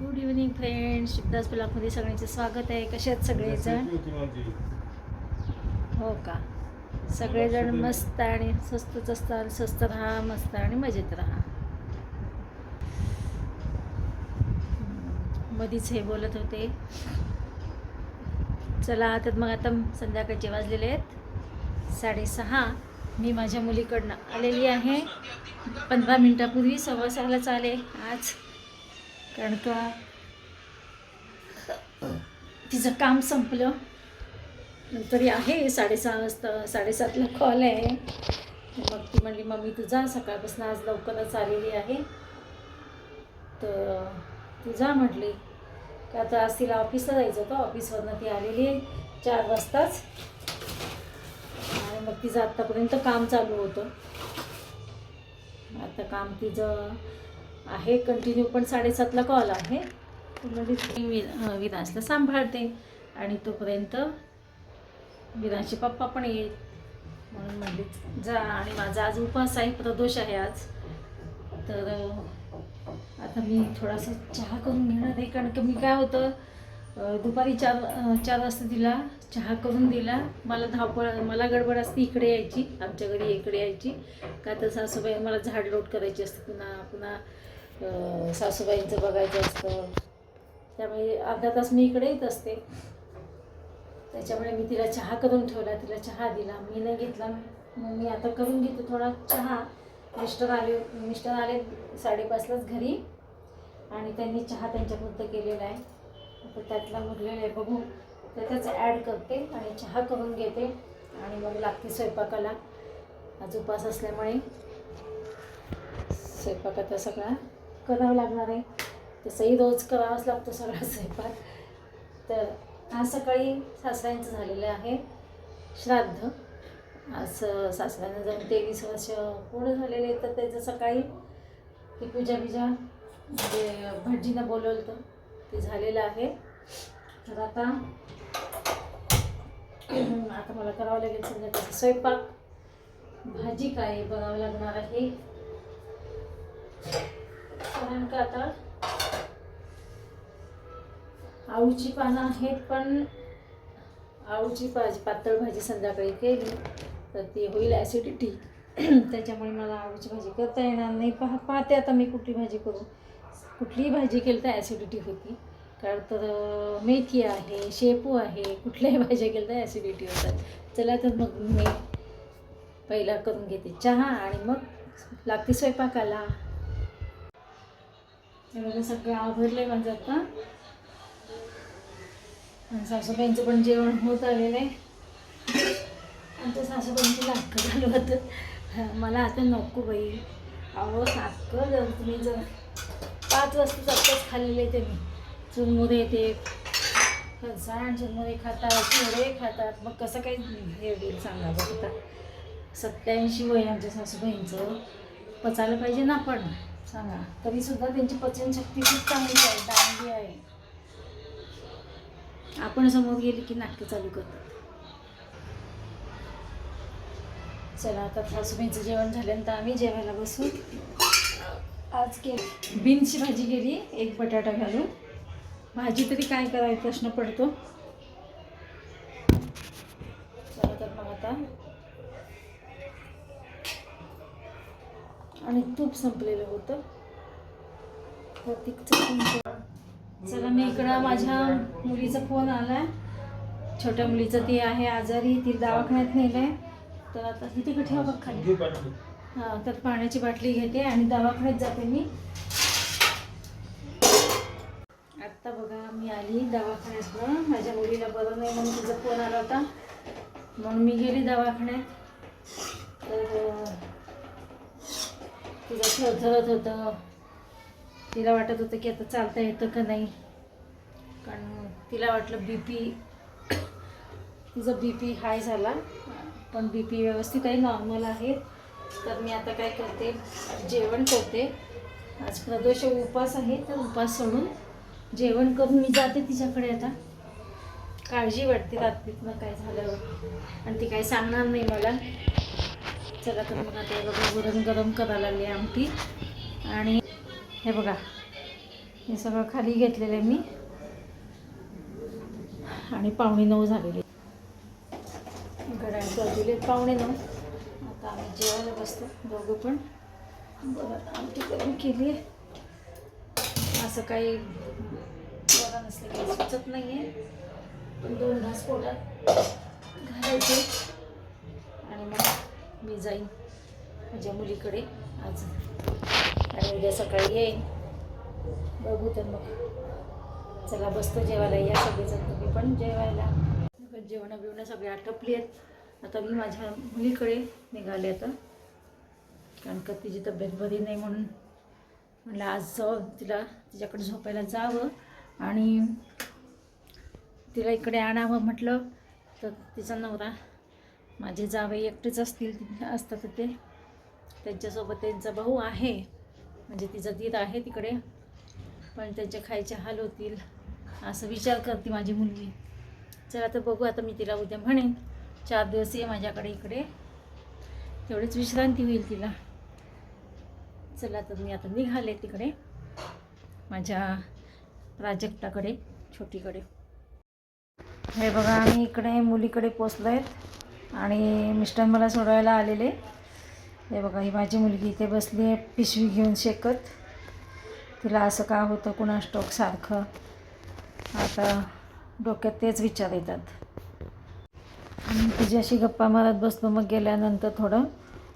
Good evening friends Shivdas ब्लॉगमध्ये सगळ्यांचे स्वागत आहे. कसे आहेत सगळेजण? हो का? सगळेजण मस्त आणि स्वस्तच असतात स्वस्त राहा मस्त आणि मजेत राहा. मधीच हे बोलत होते. चला तर मग आता संध्याकाळचे वाजलेले आहेत. साडेसहा. मी माझ्या मुलीकडनं आलेली आहे. पंधरा मिनटापूर्वी सव्वा सहालाच आले आज कारण का? तिचं काम संपलं. तरी आहे साडेसहा वाजता साडेसातला कॉल आहे. मग ती म्हणली मम्मी तू जा सकाळपासून आज लवकरच आलेली आहे. तर तू जा म्हटली. का आता आज तिला ऑफिसला जायचं होतं. ऑफिसवरनं ती आलेली आहे चार वाजताच. आणि मग तिचं आत्तापर्यंत काम चालू होतं. आता काम तिचं आहे. कंटिन्यू पण साडेसातला कॉल आहे. म्हणजे ती वि विनाशला सांभाळते. आणि तोपर्यंत विनाशचे पप्पा पण येईल. म्हणून म्हणली जा. आणि माझा आज उपवास आहे. प्रदोष आहे आज. तर आता मी थोडासा चहा करून घेणार आहे. कारण की मी काय होतं दुपारी चार चार वाजता दिला चहा करून दिला. मला धावपळ मला गडबड असते इकडे यायची आमच्या घरी इकडे यायची. का तर सासूबाई मला झाड लोट करायची असते. पुन्हा पुन्हा सासूबाईंचं बघायचं असतं. त्यामुळे अर्धा तास मी इकडे येत असते. त्याच्यामुळे मी तिला चहा करून ठेवला तिला चहा दिला. मी नाही घेतला. मग मी आता करून घेतो थोडा चहा. मिस्टर आले मिस्टर आले साडेपाचलाच घरी. आणि त्यांनी चहा त्यांच्यापुरतं केलेला आहे. आता त्यातला उरलेला आहे बघू. त्यातच ॲड करते आणि चहा करून घेते. आणि मग लागते स्वयंपाकाला. आज उपास असल्यामुळे. स्वयंपाकाचा सगळा करावं लागणार आहे. तसंही रोज करावाच लागतो सगळा स्वयंपाक. तर आज सकाळी सासऱ्यांचं झालेलं आहे श्राद्ध. आज सासऱ्यांना जाऊन तेवीस वर्ष पूर्ण झालेले तर त्याचं सकाळी ती पूजा बिजा म्हणजे भटजीनं बोलवलं तर ते झालेलं आहे. तर आता आता मला करावं लागेल संध्याकाळचा स्वयंपाक. भाजी काय बनावं लागणार आहे? कारण का आता आळूची पानं आहेत पण आळूची भाजी पातळ भाजी संध्याकाळी केली तर ती होईल ॲसिडिटी त्याच्यामुळे मला आळूची भाजी करता येणार नाही. पहा पाहते आता मी कुठली भाजी करू. कुठलीही भाजी केली तर ॲसिडिटी होती. कारण तर मेथी आहे शेपू आहे कुठल्याही भाज्या केल्या तर ॲसिडिटी होतात. चला तर मग मी पहिला करून घेते चहा आणि मग लागते स्वयंपाकाला. हे बघा सगळं आवरलं आहे माझं आता. आणि सासूबाईंचं पण जेवण होत आलेलं आहे आमच्या सासूबाईंची नाटकं झालं होतं. मला आता नको बाई. अहो नाटकं जर तुम्ही जर. पाच वाजता आत्ताच खाल्लेले ते मी. चुरमुरे ते. फरसाण चुरमुरे खातात चिवडे खातात. मग कसं काही हे होईल सांगा बघता सत्याऐंशी वय आमच्या सासूबाईंचं. पचायला पाहिजे ना पण सांगा. तरीसुद्धा त्यांची पचनशक्ती खूप चांगली आहे चांगली आहे. आपण समोर गेली की नाटकं चालू करतात. चला आता सासूबाईंचं जेवण झाल्यानंतर आम्ही जेवायला बसू. आज के बीन्सची भाजी केली एक बटाटा घालून. भाजी तरी काय करायचा प्रश्न पडतो. चला तर मग आता. आणि तूप संपलेलं होतं. चला मी इकडं माझ्या मुलीचा फोन आला छोट्या मुलीचं ती आहे आजारी ती दवाखान्यात नेलं तर आता ही तिकडे ठेवा बघ खाली. हां तर पाण्याची बाटली घेते आणि दवाखान्यात जाते मी. आत्ता बघा मी आली दवाखान्यातनं माझ्या मुलीला बरं नाही म्हणून तिचा फोन आला होता. म्हणून मी गेली दवाखान्यात. तर तिला थरथरत होतं. तिला वाटत होतं की आता चालता येतं का नाही. कारण तिला वाटलं बी पी तिचा बी पी हाय झाला. पण बी पी व्यवस्थित आहे नॉर्मल आहे. तर मी आता काय करते जेवण करते. आज प्रदोष उपास आहे तर उपास सोडून जेवण करून मी जाते तिच्याकडे आता. काळजी वाटते रात्रीतनं काय झाल्यावर. आणि ती काही सांगणार नाही मला. चला तर मग आता बघा गरम गरम करायला लागली आमटी. आणि हे बघा हे सगळं खाली घेतलेलं आहे मी. आणि पावणे नऊ झालेले. घड्याळ वाजले पावणे नऊ. आता आम्ही जेवायला बसतो दोघं पण. बरं आमटी गरम केली आहे. असं काही बरं नसलं काही सुचत नाही आहे पण दोन घास पोटात घालायचे. मी जाईन. माझ्या मुलीकडे. आज आणि उद्या सकाळी येईन. बघू तर मग. चला बसतो जेवायला. या सगळेजण तुम्ही पण जेवायला. जेवणं बिवणं सगळे आटपली आहेत. आता मी माझ्या मुलीकडे निघाले आता. कारण का तिची तब्येत बरी नाही म्हणून. म्हणलं आज जाऊ. तिला तिच्याकडे झोपायला जावं. आणि तिला इकडे आणावं म्हटलं. तर तिचा नवरा माझे जावई एकटेच असतील असतात ते. त्यांच्यासोबत त्यांचा भाऊ आहे. म्हणजे तिचा दीर आहे तिकडे. पण त्यांचे खायचे हाल होतील असं विचार करते माझी मुलगी. चला तर बघू आता मी तिला उद्या म्हणेन. चार दिवस ये माझ्याकडे इकडे. तेवढीच विश्रांती होईल तिला. चला तर मी आता निघाले तिकडे माझ्या प्राजक्ताकडे छोटीकडे. हे बघा आम्ही इकडे मुलीकडे पोचलो आहेत आणि मिस्टर मला सोडवायला आलेले. हे बघा ही माझी मुलगी इथे बसली आहे पिशवी घेऊन शेकत. तिला असं का होतं कुणा स्टॉक सारखं. आता डोक्यात तेच विचार येतात. आणि तिच्याशी गप्पा मारत बसलो मग गेल्यानंतर थोडं.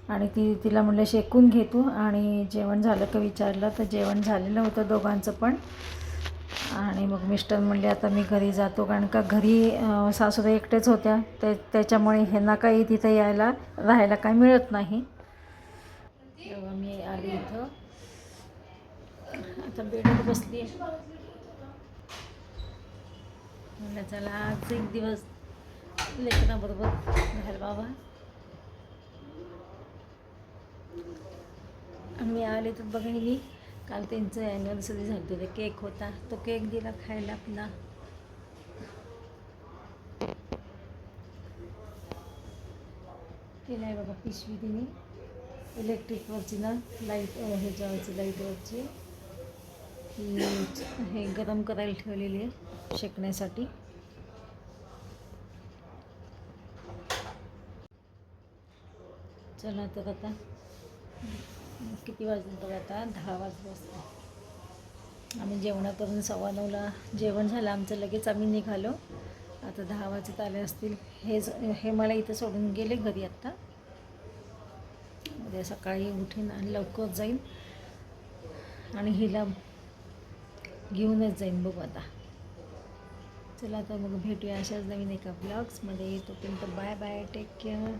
आणि ती तिला म्हणलं शेकून घे तू. आणि जेवण झालं का विचारलं तर जेवण झालेलं होतं दोघांचं पण. आणि मग मिस्टर म्हणले आता मी घरी जातो. कारण का घरी सासूबाई एकटेच होत्या. ते त्याच्यामुळे ह्यांना काही तिथं यायला राहायला काही मिळत नाही. तेव्हा मी आली इथं. आता बेडवर बसली. म्हणलं चला आज एक दिवस लेकराबरोबर घालवावा मी आले तर बघायली काल त्यांचं ॲनिव्हर्सरी झालं होतं. केक होता. तो केक दिला खायला आपला. केलं आहे बाबा पिशवी तिने इलेक्ट्रिकवरची ना लाइट ह्याच्यावरची लाईटवरची हे गरम करायला ठेवलेली आहे शेकण्यासाठी. चला तर आता किती वाजले बघा आता? दहा वाजले असते आम्ही जेवणं करून सव्वा नऊला जेवण झालं. आमचं लगेच आम्ही निघालो. आता दहा वाजत आले असतील. हे हे मला इथं सोडून गेले घरी आत्ता. उद्या सकाळी उठीन आणि लवकर जाईन. आणि हिला घेऊनच जाईन बघू आता. चला आता मग भेटूया अशाच नवीन एका ब्लॉग्समध्ये तोपर्यंत बाय बाय. Take care